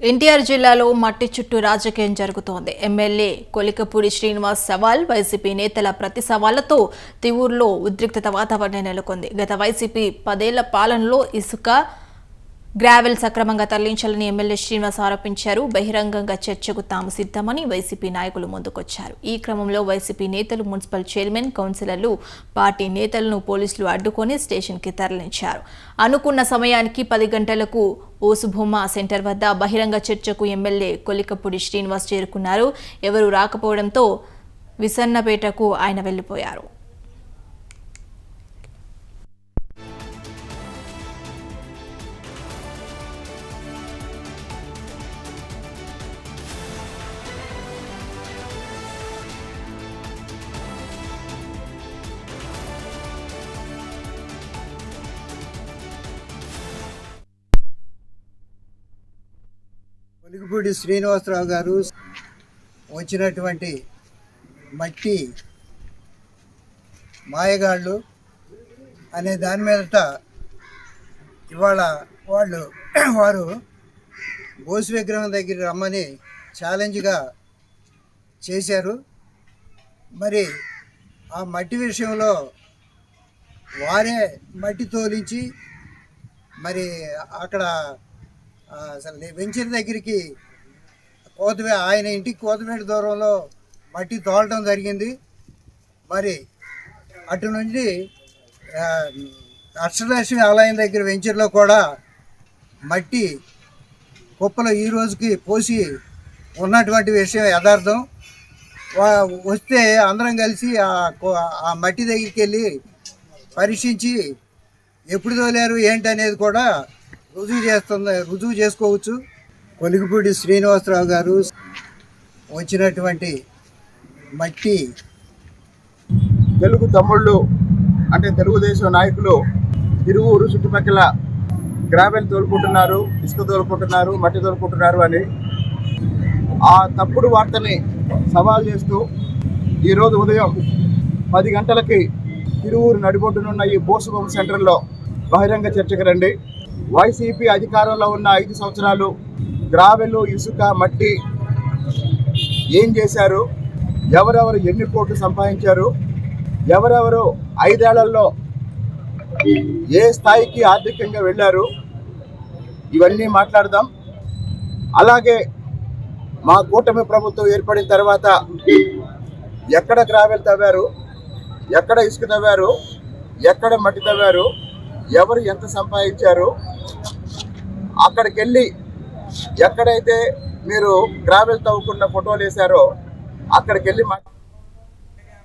ఎన్టీఆర్ జిల్లాలో మట్టి చుట్టూ రాజకీయం జరుగుతోంది. ఎమ్మెల్యే కొలికపూడి శ్రీనివాస్ సవాల్ వైసీపీ నేతల ప్రతి సవాళ్ళతో తివూరులో ఉద్రిక్తత వాతావరణం నెలకొంది. గత వైసీపీ పదేళ్ళ పాలనలో ఇసుక గ్రావెల్ సక్రమంగా తరలించాలని ఎమ్మెల్యే శ్రీనివాస్ ఆరోపించారు. బహిరంగంగా చర్చకు తాము సిద్ధమని వైసీపీ నాయకులు ముందుకొచ్చారు. ఈ క్రమంలో వైసీపీ నేతలు మున్సిపల్ చైర్మన్ కౌన్సిలర్లు పార్టీ నేతలను పోలీసులు అడ్డుకొని స్టేషన్కి తరలించారు. అనుకున్న సమయానికి పది గంటలకు ఓసుభూమ సెంటర్ వద్ద బహిరంగ చర్చకు ఎమ్మెల్యే కొలికపూడి శ్రీనివాస్ చేరుకున్నారు. ఎవరూ రాకపోవడంతో విసన్నపేటకు ఆయన వెళ్ళిపోయారు పొలిగిపూడి శ్రీనివాసరావు గారు వచ్చినటువంటి మట్టి మాయగాళ్ళు అనే దాని మీదట ఇవాళ వాళ్ళు వారు బోసు విగ్రహం దగ్గర రమ్మని ఛాలెంజ్గా చేశారు. మరి ఆ మట్టి విషయంలో వారే మట్టి తోలించి మరి అక్కడ అసలు అసలు వెంచర్ దగ్గరికి కోతవే ఆయన ఇంటికి కోతవేట దూరంలో మట్టి తోలటం జరిగింది. మరి అటు నుండి అష్టలక్ష్మి ఆలయం దగ్గర వెంచర్లో కూడా మట్టి కుప్పలు ఈ రోజుకి పోసి ఉన్నటువంటి విషయం యథార్థం. వా- వస్తే అందరం కలిసి ఆ కో- ఆ మట్టి దగ్గరికి వెళ్ళి పరీక్షించి ఎప్పుడు తోలారు ఏంటి అనేది కూడా రుజువు చేస్తుంది రుజువు చేసుకోవచ్చు. కొలిగిపూడి శ్రీనివాసరావు గారు వచ్చినటువంటి మట్టి తెలుగు తమ్ముళ్ళు అంటే తెలుగుదేశం నాయకులు తిరువూరు చుట్టుపక్కల గ్రావెల్ తోలుకుంటున్నారు ఇసుక తోలుకుంటున్నారు మట్టి తోలుకుంటున్నారు అని ఆ తప్పుడు వార్తని సవాల్ చేస్తూ ఈరోజు ఉదయం పది గంటలకి తిరువూరు నడిబొడ్డునున్న ఈ బోసుబొమ్మ సెంటర్లో బహిరంగ చర్చకు రండి. వైసీపీ అధికారంలో ఉన్న ఐదు సంవత్సరాలు గ్రావెలు ఇసుక మట్టి ఏం చేశారు? ఎవరెవరు ఎన్ని కోట్లు సంపాదించారు? ఎవరెవరు ఐదేళ్ళలో ఏ స్థాయికి ఆర్థికంగా వెళ్ళారు? ఇవన్నీ మాట్లాడదాం. అలాగే మా కూటమి ప్రభుత్వం ఏర్పడిన తర్వాత ఎక్కడ గ్రావెల్ తవ్వారు? ఎక్కడ ఇసుక తవ్వారు? ఎక్కడ మట్టి తవ్వారు? ఎవరు ఎంత సంపాదించారు? అక్కడికి వెళ్ళి ఎక్కడైతే మీరు గ్రావెల్ తవ్వుకున్న ఫోటోలు వేశారో అక్కడికి వెళ్ళి